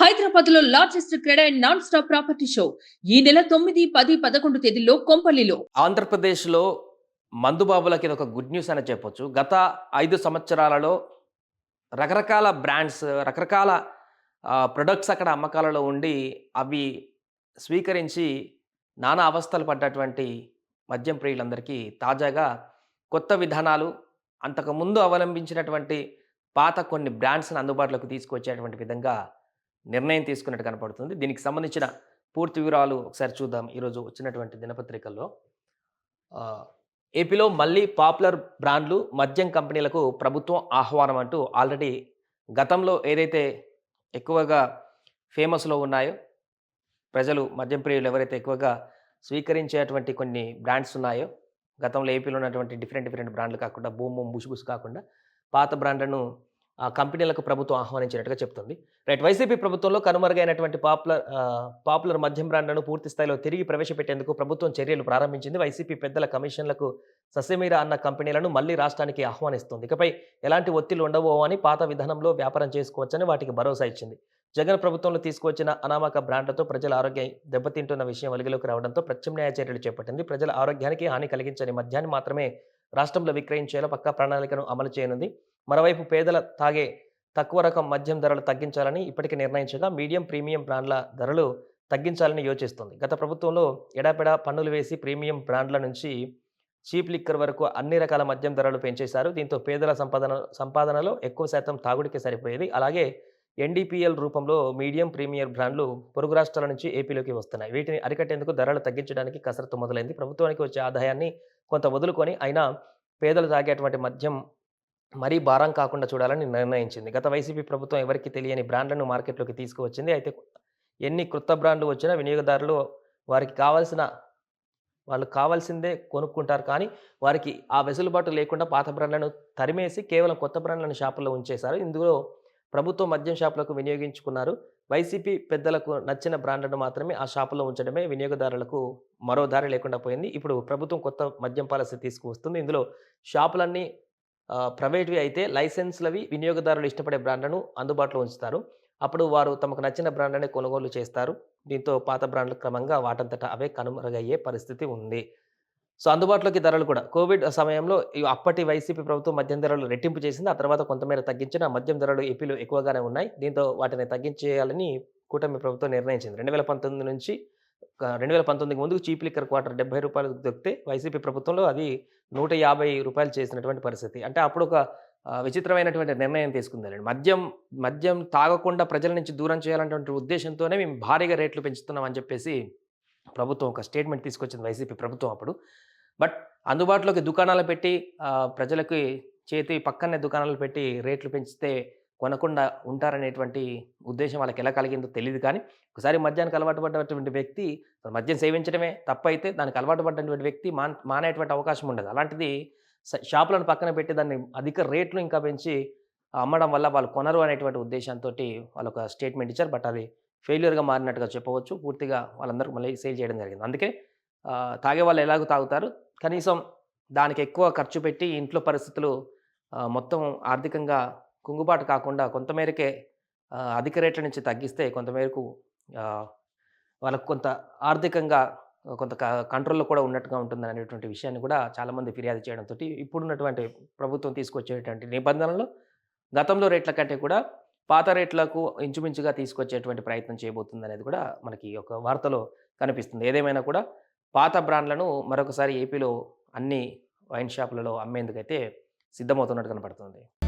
హైదరాబాద్లో largest cred and non stop property show. ఈ నెల తొమ్మిది పది పదకొండు తేదీల్లో కొంపల్లిలో. ఆంధ్రప్రదేశ్లో మందుబాబులకి ఇది ఒక గుడ్ న్యూస్ అని చెప్పొచ్చు. గత ఐదు సంవత్సరాలలో రకరకాల బ్రాండ్స్ రకరకాల ప్రొడక్ట్స్ అక్కడ అమ్మకాలలో ఉండి అవి స్వీకరించి నానా అవస్థలు పడ్డటువంటి మద్యం ప్రియులందరికీ తాజాగా కొత్త విధానాలు అంతకుముందు అవలంబించినటువంటి పాత కొన్ని బ్రాండ్స్ని అందుబాటులోకి తీసుకొచ్చేటువంటి విధంగా నిర్ణయం తీసుకున్నట్టు కనపడుతుంది. దీనికి సంబంధించిన పూర్తి వివరాలు ఒకసారి చూద్దాం ఈరోజు వచ్చినటువంటి దినపత్రికల్లో. ఏపీలో మళ్ళీ పాపులర్ బ్రాండ్లు మద్యం కంపెనీలకు ప్రభుత్వం ఆహ్వానం అంటూ ఆల్రెడీ గతంలో ఏదైతే ఎక్కువగా ఫేమస్లో ఉన్నాయో ప్రజలు మద్యం ప్రియులు ఎవరైతే ఎక్కువగా స్వీకరించేటువంటి కొన్ని బ్రాండ్స్ ఉన్నాయో గతంలో ఏపీలో ఉన్నటువంటి డిఫరెంట్ డిఫరెంట్ బ్రాండ్లు కాకుండా బూమ్ బూమ్ బుష్ బుష్ కాకుండా పాత బ్రాండ్లను ఆ కంపెనీలకు ప్రభుత్వం ఆహ్వానించినట్టుగా చెప్తుంది. రైట్ వైసీపీ ప్రభుత్వంలో కనుమరుగైనటువంటి పాపులర్ పాపులర్ మద్యం బ్రాండ్లను పూర్తి స్థాయిలో తిరిగి ప్రవేశపెట్టేందుకు ప్రభుత్వం చర్యలు ప్రారంభించింది. వైసీపీ పెద్దల కమిషన్లకు ససెమీరా అన్న కంపెనీలను మళ్ళీ రాష్ట్రానికి ఆహ్వానిస్తుంది. ఇకపై ఎలాంటి ఒత్తిళ్ళు ఉండవో అని పాత విధానంలో వ్యాపారం చేసుకోవచ్చని వాటికి భరోసా ఇచ్చింది. జగన్ ప్రభుత్వంలో తీసుకువచ్చిన అనామక బ్రాండ్లతో ప్రజల ఆరోగ్యం దెబ్బతింటున్న విషయం వెలుగులోకి రావడంతో ప్రత్యామ్నాయ చర్యలు చేపట్టింది. ప్రజల ఆరోగ్యానికి హాని కలిగించని మద్యాన్ని మాత్రమే రాష్ట్రంలో విక్రయించేలా పక్కా ప్రణాళికను అమలు చేయనుంది. మరోవైపు పేదల తాగే తక్కువ రకం మద్యం ధరలు తగ్గించాలని ఇప్పటికే నిర్ణయించగా మీడియం ప్రీమియం బ్రాండ్ల ధరలు తగ్గించాలని యోచిస్తుంది. గత ప్రభుత్వంలో ఎడాపెడా పన్నులు వేసి ప్రీమియం బ్రాండ్ల నుంచి చీప్ లిక్కర్ వరకు అన్ని రకాల మద్యం ధరలు పెంచేశారు. దీంతో పేదల సంపాదన సంపాదనలో ఎక్కువ శాతం తాగుడికి సరిపోయేది. అలాగే ఎన్డీపీఎల్ రూపంలో మీడియం ప్రీమియర్ బ్రాండ్లు పొరుగు రాష్ట్రాల నుంచి ఏపీలోకి వస్తున్నాయి. వీటిని అరికట్టేందుకు ధరలు తగ్గించడానికి కసరత్తు మొదలైంది. ప్రభుత్వానికి వచ్చే ఆదాయాన్ని కొంత వదులుకొని అయినా పేదలు తాగేటువంటి మద్యం మరీ భారం కాకుండా చూడాలని నిర్ణయించింది. గత వైసీపీ ప్రభుత్వం ఎవరికి తెలియని బ్రాండ్లను మార్కెట్లోకి తీసుకువచ్చింది. అయితే ఎన్ని కొత్త బ్రాండ్లు వచ్చినా వినియోగదారులు వారికి కావాల్సిన వాళ్ళు కావాల్సిందే కొనుక్కుంటారు. కానీ వారికి ఆ వెసులుబాటు లేకుండా పాత బ్రాండ్లను తరిమేసి కేవలం కొత్త బ్రాండ్లను షాపుల్లో ఉంచేశారు. ఇందులో ప్రభుత్వం మద్యం షాపులకు వినియోగించుకున్నారు. వైసీపీ పెద్దలకు నచ్చిన బ్రాండ్లను మాత్రమే ఆ షాపులో ఉంచడమే వినియోగదారులకు మరో దారి లేకుండా పోయింది. ఇప్పుడు ప్రభుత్వం కొత్త మద్యం పాలసీ తీసుకువస్తుంది. ఇందులో షాపులన్నీ ప్రైవేట్వి అయితే లైసెన్స్లవి వినియోగదారులు ఇష్టపడే బ్రాండ్లను అందుబాటులో ఉంచుతారు. అప్పుడు వారు తమకు నచ్చిన బ్రాండ్లనే కొనుగోలు చేస్తారు. దీంతో పాత బ్రాండ్లు క్రమంగా వాటంతట అవే కనుమరుగయ్యే పరిస్థితి ఉంది. సో అందుబాటులోకి ధరలు కూడా. కోవిడ్ సమయంలో అప్పటి వైసీపీ ప్రభుత్వం మద్యం ధరలు రెట్టింపు చేసింది. ఆ తర్వాత కొంతమేర తగ్గించిన మద్యం ధరలు ఏపీలో ఎక్కువగానే ఉన్నాయి. దీంతో వాటిని తగ్గించేయాలని కూటమి ప్రభుత్వం నిర్ణయించింది. రెండు వేల పంతొమ్మిది నుంచి రెండు వేల పంతొమ్మిదికి ముందు చీప్ లిక్కర్ క్వార్టర్ డెబ్బై రూపాయలు దొరికితే వైసీపీ ప్రభుత్వంలో అది నూట యాభై రూపాయలు చేసినటువంటి పరిస్థితి. అంటే అప్పుడు ఒక విచిత్రమైనటువంటి నిర్ణయం తీసుకుందండి మద్యం మద్యం తాగకుండా ప్రజల నుంచి దూరం చేయాలన్నటువంటి ఉద్దేశంతోనే మేము భారీగా రేట్లు పెంచుతున్నాం అని చెప్పేసి ప్రభుత్వం ఒక స్టేట్మెంట్ తీసుకొచ్చింది వైసీపీ ప్రభుత్వం అప్పుడు. బట్ అందుబాటులోకి దుకాణాలు పెట్టి ప్రజలకి చేతి పక్కనే దుకాణాలు పెట్టి రేట్లు పెంచితే కొనకుండా ఉంటారనేటువంటి ఉద్దేశం వాళ్ళకి ఎలా కలిగిందో తెలియదు కానీ ఒకసారి మద్యానికి అలవాటు పడ్డటువంటి వ్యక్తి మద్యం సేవించడమే తప్పైతే దానికి అలవాటు పడ్డటువంటి వ్యక్తి మాన్ మానేటువంటి అవకాశం ఉండదు. అలాంటిది షాపులను పక్కన పెట్టి దాన్ని అధిక రేట్లు ఇంకా పెంచి అమ్మడం వల్ల వాళ్ళు కొనరు అనేటువంటి ఉద్దేశంతో వాళ్ళు ఒక స్టేట్మెంట్ ఇచ్చారు. బట్ అది ఫెయిల్యూర్గా మారినట్టుగా చెప్పవచ్చు. పూర్తిగా వాళ్ళందరూ మళ్ళీ సేల్ చేయడం జరిగింది. అందుకే తాగే వాళ్ళు ఎలాగో తాగుతారు. కనీసం దానికి ఎక్కువ ఖర్చు పెట్టి ఇంట్లో పరిస్థితులు మొత్తం ఆర్థికంగా కుంగుబాటు కాకుండా కొంతమేరకే అధిక రేట్ల నుంచి తగ్గిస్తే కొంతమేరకు వాళ్ళకు కొంత ఆర్థికంగా కొంత క- కంట్రోల్లో కూడా ఉన్నట్టుగా ఉంటుంది అనేటువంటి విషయాన్ని కూడా చాలామంది ఫిర్యాదు చేయడంతో ఇప్పుడున్నటువంటి ప్రభుత్వం తీసుకొచ్చేటువంటి నిబంధనలు గతంలో రేట్ల కంటే కూడా పాత రేట్లకు ఇంచుమించుగా తీసుకొచ్చేటువంటి ప్రయత్నం చేయబోతుంది అనేది కూడా మనకి ఒక వార్తలో కనిపిస్తుంది. ఏదేమైనా కూడా పాత బ్రాండ్లను మరొకసారి ఏపీలో అన్ని వైన్ షాపులలో అమ్మేందుకైతే సిద్ధమవుతున్నట్టు కనపడుతుంది.